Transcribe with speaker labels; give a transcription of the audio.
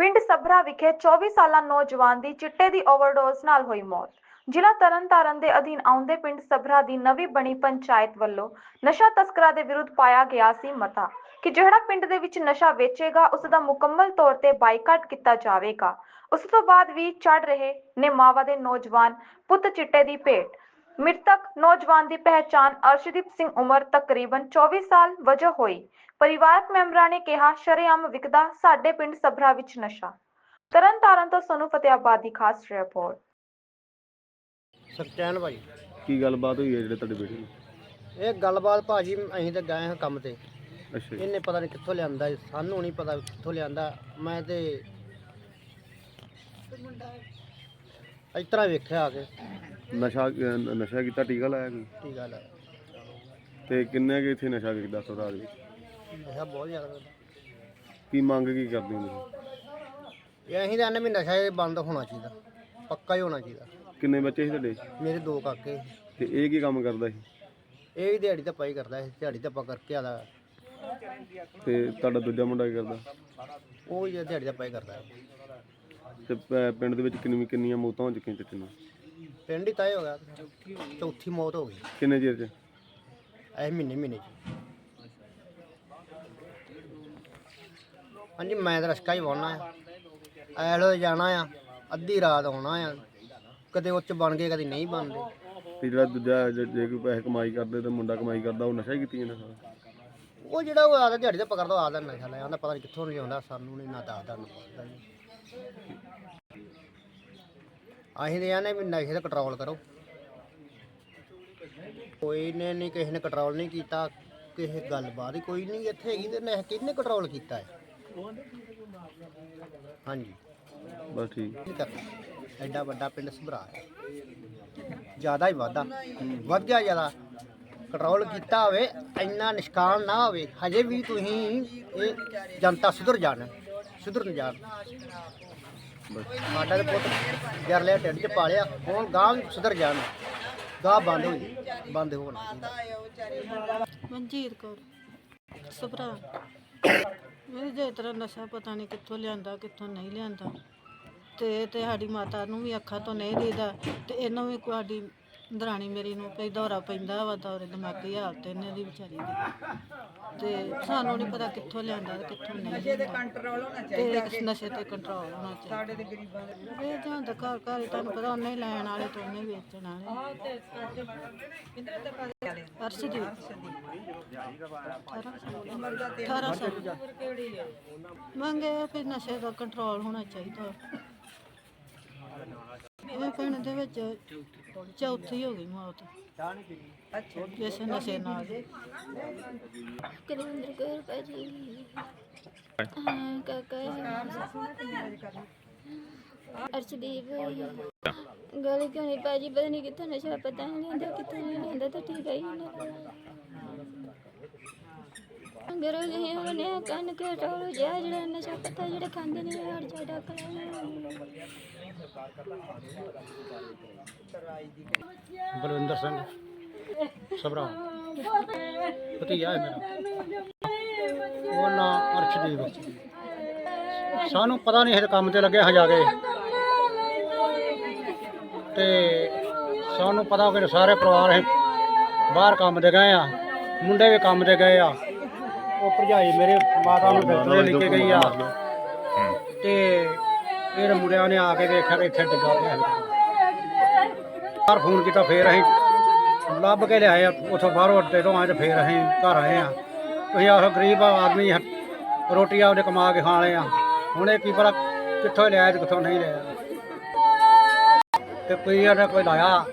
Speaker 1: ਪਿੰਡ ਸਭਰਾ ਵਿਖੇ 24 ਸਾਲਾ ਨੌਜਵਾਨ ਦੀ ਚਿੱਟੇ ਦੀ ਓਵਰਡੋਜ਼ ਨਾਲ ਹੋਈ ਮੌਤ। ਜ਼ਿਲ੍ਹਾ ਤਰਨਤਾਰਨ ਦੇ ਅਧੀਨ ਆਉਂਦੇ ਪਿੰਡ ਸਭਰਾ ਦੀ ਨਵੀਂ ਬਣੀ ਪੰਚਾਇਤ ਵੱਲੋਂ ਨਸ਼ਾ ਤਸਕਰਾਂ ਦੇ ਵਿਰੁੱਧ ਪਾਇਆ ਗਿਆ ਸੀ ਮਤਾ ਕਿ ਜਿਹੜਾ ਪਿੰਡ ਦੇ ਵਿੱਚ ਨਸ਼ਾ ਵੇਚੇਗਾ ਉਸ ਦਾ ਮੁਕੰਮਲ ਤੌਰ ਤੇ ਬਾਈਕਾਟ ਕੀਤਾ ਜਾਵੇਗਾ। ਉਸ ਤੋਂ ਬਾਅਦ ਵੀ ਚੜ ਰਹੇ ਨੇ ਮਾਵਾ ਦੇ ਨੌਜਵਾਨ ਪੁੱਤ ਚਿੱਟੇ ਦੀ ਭੇਟ। ਮ੍ਰਿਤਕ ਨੌਜਵਾਨ ਦੀ ਪਹਿਚਾਣ ਅਰਸ਼ਦੀਪ ਸਿੰਘ ਉਮਰ ਤਕਰੀਬਨ 24 ਸਾਲ ਵਜੋਂ ਹੋਈ। ਪਰਿਵਾਰਕ ਮੈਂਬਰਾਂ ਨੇ ਕਿਹਾ ਸ਼ਰੇਆਮ ਵਿਕਦਾ ਸਾਡੇ ਪਿੰਡ ਸਭਰਾ ਵਿੱਚ ਨਸ਼ਾ। ਤਰਨ ਤਾਰਨ ਤੋਂ ਸੋਨੂੰ ਫਤਿਆਬਾਦ ਦੀ ਖਾਸ ਰਿਪੋਰਟ।
Speaker 2: ਸਚੈਨ ਭਾਈ।
Speaker 3: ਕੀ ਗੱਲਬਾਤ ਹੋਈ ਹੈ ਜਿਹੜੇ ਤੁਹਾਡੇ ਬੇਟੇ ਨੂੰ
Speaker 2: ਇਹ ਗੱਲਬਾਤ ਭਾਜੀ ਅਸੀਂ ਤਾਂ ਗਏ ਹਾਂ ਕੰਮ ਤੇ।
Speaker 3: ਅੱਛਾ ਜੀ।
Speaker 2: ਇਹਨੇ ਪਤਾ ਨਹੀਂ ਕਿੱਥੋਂ ਲਿਆਂਦਾ ਜੀ, ਸਾਨੂੰ ਨਹੀਂ ਪਤਾ ਕਿੱਥੋਂ ਲਿਆਂਦਾ। ਮੈਂ ਤੇ ਇਸ ਤਰ੍ਹਾਂ ਵੇਖਿਆ ਆ ਕੇ।
Speaker 3: ਨਸ਼ਾ ਅਹ ਨਸ਼ਾ ਕੀਤਾ ਟੀਕਾ ਲਾਇਆ ਕੋਈ?
Speaker 2: ਕੀ ਗੱਲ ਹੈ
Speaker 3: ਤੇ ਕਿੰਨੇ ਕੁ ਇੱਥੇ ਨਸ਼ਾ ਵਿਕਦਾ ਸਵਰਾਜ ਵਿੱਚ?
Speaker 2: ਨਸ਼ਾ ਬਹੁਤ ਜ਼ਿਆਦਾ ਕਰਦਾ।
Speaker 3: ਕੀ ਮੰਗ ਕੀ ਕਰਦੇ ਹੋ ਤੁਸੀਂ?
Speaker 2: ਇਹ ਅਸੀਂ ਤਾਂ ਕਹਿੰਦੇ ਵੀ ਨਸ਼ਾ ਇਹ ਬੰਦ ਹੋਣਾ ਚਾਹੀਦਾ ਪੱਕਾ ਹੀ ਹੋਣਾ ਚਾਹੀਦਾ।
Speaker 3: ਕਿੰਨੇ ਬੱਚੇ ਸੀ ਤੁਹਾਡੇ?
Speaker 2: ਮੇਰੇ ਦੋ ਕਾਕੇ
Speaker 3: ਤੇ ਇਹ ਕੀ ਕੰਮ ਕਰਦਾ ਸੀ?
Speaker 2: ਇਹ ਵੀ ਦਿਹਾੜੀ ਤਾਂ ਪਾਈ ਕਰਦਾ ਸੀ ਦਿਹਾੜੀ ਤਾਂ ਪਾ ਕਰਕੇ ਆਦਾ।
Speaker 3: ਤੇ ਤੁਹਾਡਾ ਦੂਜਾ ਮੁੰਡਾ ਕੀ ਕਰਦਾ?
Speaker 2: ਉਹ ਹੀ ਦਿਹਾੜੀ ਤਾਂ ਪਾਈ ਕਰਦਾ। ਹੈ।
Speaker 3: ਤੇ ਪ- ਪਿੰਡ ਦੇ ਵਿੱਚ ਕਿੰਨੀ ਕਿੰਨੀਆਂ ਮੌਤਾਂ ਹੋ ਚੁੱਕੀਆਂ ਚਿੱਟੇ ਨਾਲ
Speaker 2: ਪਿੰਡ ਹੀ ਤੈ ਹੋ ਗਿਆ। ਚੌਥੀ ਮੌਤ ਹੋ ਗਈ।
Speaker 3: ਕਿੰਨੇ ਚਿਰ ਚ?
Speaker 2: ਇਹ ਮਹੀਨੇ ਮਹੀਨੇ ਚ। ਹਾਂਜੀ ਮੈਂ ਤਾਂ ਰਸਕਾ ਹੀ ਵਾਉਣਾ ਆ। ਐਲੋ ਜਾਣਾ ਆ। ਅੱਧੀ ਰਾਤ ਆਉਣਾ ਆ। ਕਦੇ ਉੱਚ ਬਣ ਗਏ ਕਦੇ ਨਹੀਂ ਬਣਦੇ।
Speaker 3: ਤੇ ਜਿਹੜਾ ਦੂਜਾ ਜੇ ਜੇ ਕੋਈ ਪੈਸੇ ਕਮਾਈ ਕਰਦੇ ਤੇ ਮੁੰਡਾ ਕਮਾਈ ਕਰਦਾ ਉਹ ਨਸ਼ਾ ਹੀ ਕੀਤੀ ਜਾਂਦਾ ਸਾਰਾ।
Speaker 2: ਉਹ ਜਿਹੜਾ ਉਹ ਆਦਾ ਦਿਹਾੜੀ ਤੇ ਪਕੜਦਾ ਆਦਾ ਨਸ਼ਾ ਲੈ ਆਉਂਦਾ ਪਤਾ ਨਹੀਂ ਕਿੱਥੋਂ ਨਹੀਂ ਆਉਂਦਾ ਸਾਨੂੰ ਨਹੀਂ ਨਾ ਦੱਸਦਾ ਨਾ ਪੁੱਛਦਾ ਜੀ ਅਸੀਂ ਤੇ ਆਨੇ ਵੀ ਨਸ਼ੇ ਤੇ ਕੰਟਰੋਲ ਕਰੋ। ਕੋਈ ਨੇ ਨਹੀਂ ਕਿਸੇ ਨੇ ਕੰਟਰੋਲ ਨਹੀਂ ਕੀਤਾ ਕਿਸੇ ਗੱਲਬਾਤ ਹੀ ਕੋਈ ਨਹੀਂ ਇੱਥੇ ਹੈਗੀ ਤੇ ਨਸ਼ਾ ਕਿਹਨੇ ਕੰਟਰੋਲ ਕੀਤਾ ਹੈ? ਹਾਂਜੀ।
Speaker 3: ਬਸ ਠੀਕ।
Speaker 2: ਕਰਨਾ ਐਡਾ ਵੱਡਾ ਪਿੰਡ ਸਭਰਾ ਹੈ। ਜ਼ਿਆਦਾ ਹੀ ਵਾਧਾ। ਵੱਧ ਗਿਆ ਜ਼ਿਆਦਾ। ਕੰਟਰੋਲ ਕੀਤਾ ਹੋਵੇ ਇੰਨਾ ਨਿਸ਼ਕਾਨ ਨਾ ਹੋਵੇ ਹਜੇ ਵੀ ਤੁਸੀਂ ਇਹ ਜਨਤਾ ਸੁਧਰ ਜਾਣ ਸੁਧਰਨ ਜਾਣ। ਸਾਡਾ ਤੇ ਪੁੱਤ ਜਰ ਲਿਆ, ਢਿੱਡ ਚ ਪਾਲਿਆ ਹੁਣ ਗਾਂ ਵੀ ਸੁਧਰ ਜਾਣ ਗਾਂ ਬੰਦ ਹੋਈ, ਬੰਦ ਹੋਣਾ
Speaker 4: ਮਨਜੀਤ ਕੌਰ, ਸੁਭਰਾ। ਮੇਰੇ ਜੇ ਤਰ੍ਹਾਂ ਨਸ਼ਾ ਪਤਾ ਨਹੀਂ ਕਿੱਥੋਂ ਲਿਆਂਦਾ, ਕਿੱਥੋਂ ਨਹੀਂ ਲਿਆਂਦਾ। ਤੇ ਤੇ ਸਾਡੀ ਮਾਤਾ ਨੂੰ ਵੀ ਅੱਖਾਂ ਤੋਂ ਨਹੀਂ ਦੇਦਾ, ਤੇ ਇਹਨੂੰ ਵੀ ਸਾਡੀ ਦਰਾਣੀ ਮੇਰੀ ਨੂੰ ਕਈ ਦੌਰਾ ਪੈਂਦਾ ਵਾ ਦੌਰੇ ਦਿਮਾਗੀ ਹਾਲਤ ਇਹਨਾਂ ਦੀ ਵਿਚਾਰੀ ਦੀ। ਤੇ ਸਾਨੂੰ ਨਹੀਂ ਪਤਾ ਕਿੱਥੋਂ ਲਿਆਂਦਾ ਤੇ ਕਿੱਥੋਂ ਨਹੀਂ ਨਸ਼ੇ ਤੇ ਕੰਟਰੋਲ ਹੋਣਾ ਚਾਹੀਦਾ ਤੇ ਨਸ਼ੇ ਤੇ ਕੰਟਰੋਲ ਹੋਣਾ ਚਾਹੀਦਾ। ਸਾਡੇ ਤੇ ਗਰੀਬਾਂ ਦੇ ਇਹ ਜਾਂ ਤਾਂ ਘਰ ਘਰ ਤੁਹਾਨੂੰ ਪਤਾ ਉਹਨੇ ਹੀ ਲੈਣ ਵਾਲੇ ਤੇ ਉਹਨੇ ਵੇਚਣ ਵਾਲੇ। ਅਰਸ਼ਦੀਪ। 18 ਸਾਲ ਮੰਗੇ ਫਿਰ ਨਸ਼ੇ ਦਾ ਕੰਟਰੋਲ ਹੋਣਾ ਚਾਹੀਦਾ। ਇਹ ਪਿੰਡ ਦੇ ਵਿੱਚ ਚੌਥੀ ਹੋ ਗਈ ਮੌਤ। ਜਿਸ ਨਸ਼ੇ ਨਾਲ।
Speaker 5: ਕੁਲਵਿੰਦਰ ਕੌਰ ਭਾਜੀ। ਹਾਂ ਕਾਕਾ ਅਰਸ਼ਦੀਪ ਗੱਲ ਕਿਉਂ ਨਹੀਂ ਭਾਜੀ? ਪਤਾ ਨਹੀਂ ਕਿੱਥੋਂ ਨਸ਼ਾ ਪਤਾ ਨਹੀਂ ਲੈਂਦਾ ਕਿੱਥੋਂ ਨਹੀਂ ਲੈਂਦਾ ਤਾਂ ਠੀਕ ਹੈ ਹੀ ਅੰਗਰੋ ਜਿਹੇ ਉਹਨੇ ਕੰਨ ਕੇ ਟੋਲ ਜਿਹਾ ਜਿਹੜਾ ਨਸ਼ਾ ਪਤਾ ਜਿਹੜੇ ਖਾਂਦੇ ਨੇ ਹਰ ਜੜਾ ਕਲਾ
Speaker 2: ਬਲਵਿੰਦਰ ਸਿੰਘ ਸਭਰਾ। ਭਤੀਜਾ ਹੈ ਮੇਰਾ। ਉਹ ਨਾਂ ਅਰਸ਼ਦੀਪ। ਸਾਨੂੰ ਪਤਾ ਨਹੀਂ ਇਹ ਕੰਮ ਤੇ ਲੱਗੇ ਹਾਂ ਜਾ ਕੇ ਤੇ ਸਾਨੂੰ ਪਤਾ ਕਿ ਸਾਰੇ ਪਰਿਵਾਰ ਅਸੀਂ ਬਾਹਰ ਕੰਮ ਤੇ ਗਏ ਆ ਮੁੰਡੇ ਵੀ ਕੰਮ ਤੇ ਗਏ ਆ। ਉਹ ਭਰਜਾਈ ਮੇਰੇ ਮਾਤਾ ਨੂੰ ਡਾਕਟਰ ਲੈ ਕੇ ਗਈ ਆ। ਤੇ ਇਹ ਮੁੰਡਿਆਂ ਨੇ ਆ ਕੇ ਦੇਖਿਆ ਕਿ ਇੱਥੇ ਡਿੱਗਾ ਪਿਆ ਹੈ। ਬਾਹਰ ਫੋਨ ਕੀਤਾ, ਫਿਰ ਅਸੀਂ ਲੱਭ ਕੇ ਲਿਆਏ ਆ। ਉਥੋਂ ਬਾਹਰੋਂ ਅੱਡੇ ਤੋਂ ਆਏ ਤੇ ਫੇਰ ਅਸੀਂ ਘਰ ਆਏ ਆ। ਤੁਸੀਂ ਆਖੋ, ਗਰੀਬ ਆਦਮੀ ਰੋਟੀ ਆਪਦੇ ਕਮਾ ਕੇ ਖਾ ਲਏ ਆ। ਹੁਣ ਇਹ ਕੀ ਪਤਾ ਕਿੱਥੋਂ ਲਿਆਇਆ ਤੇ ਕਿੱਥੋਂ ਨਹੀਂ ਲਿਆਇਆ। ਤੇ ਕੋਈ ਇਹਨੇ ਕੋਈ ਲਾਇਆ।